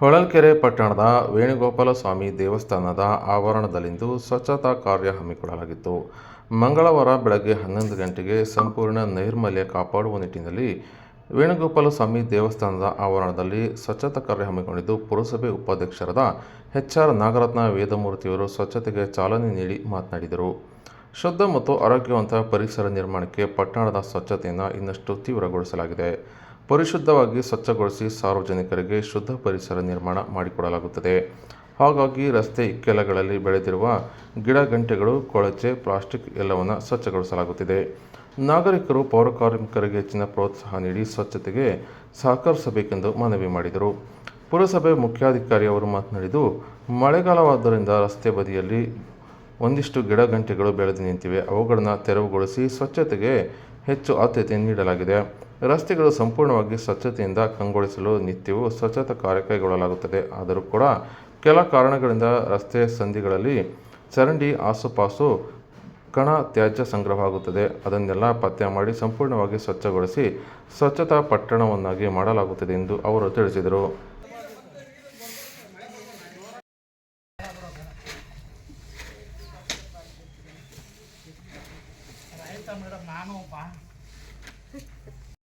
ಹೊಳಲ್ಕೆರೆ ಪಟ್ಟಣದ ವೇಣುಗೋಪಾಲ ಸ್ವಾಮಿ ದೇವಸ್ಥಾನದ ಆವರಣದಲ್ಲಿಂದು ಸ್ವಚ್ಛತಾ ಕಾರ್ಯ ಹಮ್ಮಿಕೊಳ್ಳಲಾಗಿತ್ತು. ಮಂಗಳವಾರ ಬೆಳಗ್ಗೆ ಹನ್ನೊಂದು ಗಂಟೆಗೆ ಸಂಪೂರ್ಣ ನೈರ್ಮಲ್ಯ ಕಾಪಾಡುವ ನಿಟ್ಟಿನಲ್ಲಿ ವೇಣುಗೋಪಾಲ ಸ್ವಾಮಿ ದೇವಸ್ಥಾನದ ಆವರಣದಲ್ಲಿ ಸ್ವಚ್ಛತಾ ಕಾರ್ಯ ಹಮ್ಮಿಕೊಂಡಿದ್ದು, ಪುರಸಭೆ ಉಪಾಧ್ಯಕ್ಷರಾದ ಎಚ್ ಆರ್ ನಾಗರತ್ನ ವೇದಮೂರ್ತಿಯವರು ಸ್ವಚ್ಛತೆಗೆ ಚಾಲನೆ ನೀಡಿ ಮಾತನಾಡಿದರು. ಶುದ್ಧ ಮತ್ತು ಆರೋಗ್ಯವಂತ ಪರಿಸರ ನಿರ್ಮಾಣಕ್ಕೆ ಪಟ್ಟಣದ ಸ್ವಚ್ಛತೆಯನ್ನು ಇನ್ನಷ್ಟು ತೀವ್ರಗೊಳಿಸಲಾಗಿದೆ. ಪರಿಶುದ್ಧವಾಗಿ ಸ್ವಚ್ಛಗೊಳಿಸಿ ಸಾರ್ವಜನಿಕರಿಗೆ ಶುದ್ಧ ಪರಿಸರ ನಿರ್ಮಾಣ ಮಾಡಿಕೊಡಲಾಗುತ್ತದೆ. ಹಾಗಾಗಿ ರಸ್ತೆ ಇಕ್ಕೆಲಗಳಲ್ಲಿ ಬೆಳೆದಿರುವ ಗಿಡ ಗಂಟೆಗಳು, ಕೊಳಚೆ, ಪ್ಲಾಸ್ಟಿಕ್ ಎಲ್ಲವನ್ನು ಸ್ವಚ್ಛಗೊಳಿಸಲಾಗುತ್ತಿದೆ. ನಾಗರಿಕರು ಪೌರ ಕಾರ್ಮಿಕರಿಗೆ ಹೆಚ್ಚಿನ ಪ್ರೋತ್ಸಾಹ ನೀಡಿ ಸ್ವಚ್ಛತೆಗೆ ಸಹಕರಿಸಬೇಕೆಂದು ಮನವಿ ಮಾಡಿದರು. ಪುರಸಭೆ ಮುಖ್ಯಾಧಿಕಾರಿಯವರು ಮಾತನಾಡಿದ್ದು, ಮಳೆಗಾಲವಾದ್ದರಿಂದ ರಸ್ತೆ ಬದಿಯಲ್ಲಿ ಒಂದಿಷ್ಟು ಗಿಡ ಗಂಟೆಗಳು ಬೆಳೆದು ನಿಂತಿವೆ. ಅವುಗಳನ್ನು ತೆರವುಗೊಳಿಸಿ ಸ್ವಚ್ಛತೆಗೆ ಹೆಚ್ಚು ಆದ್ಯತೆ ನೀಡಲಾಗಿದೆ. ರಸ್ತೆಗಳು ಸಂಪೂರ್ಣವಾಗಿ ಸ್ವಚ್ಛತೆಯಿಂದ ಕಂಗೊಳಿಸಲು ನಿತ್ಯವೂ ಸ್ವಚ್ಛತಾ ಕಾರ್ಯ ಕೈಗೊಳ್ಳಲಾಗುತ್ತದೆ. ಆದರೂ ಕೂಡ ಕೆಲ ಕಾರಣಗಳಿಂದ ರಸ್ತೆ ಸಂಧಿಗಳಲ್ಲಿ ಚರಂಡಿ ಆಸುಪಾಸು ಕಣ ತ್ಯಾಜ್ಯ ಸಂಗ್ರಹವಾಗುತ್ತದೆ. ಅದನ್ನೆಲ್ಲ ಪತ್ತೆ ಮಾಡಿ ಸಂಪೂರ್ಣವಾಗಿ ಸ್ವಚ್ಛಗೊಳಿಸಿ ಸ್ವಚ್ಛತಾ ಪಟ್ಟಣವನ್ನಾಗಿ ಮಾಡಲಾಗುತ್ತದೆ ಎಂದು ಅವರು ತಿಳಿಸಿದರು.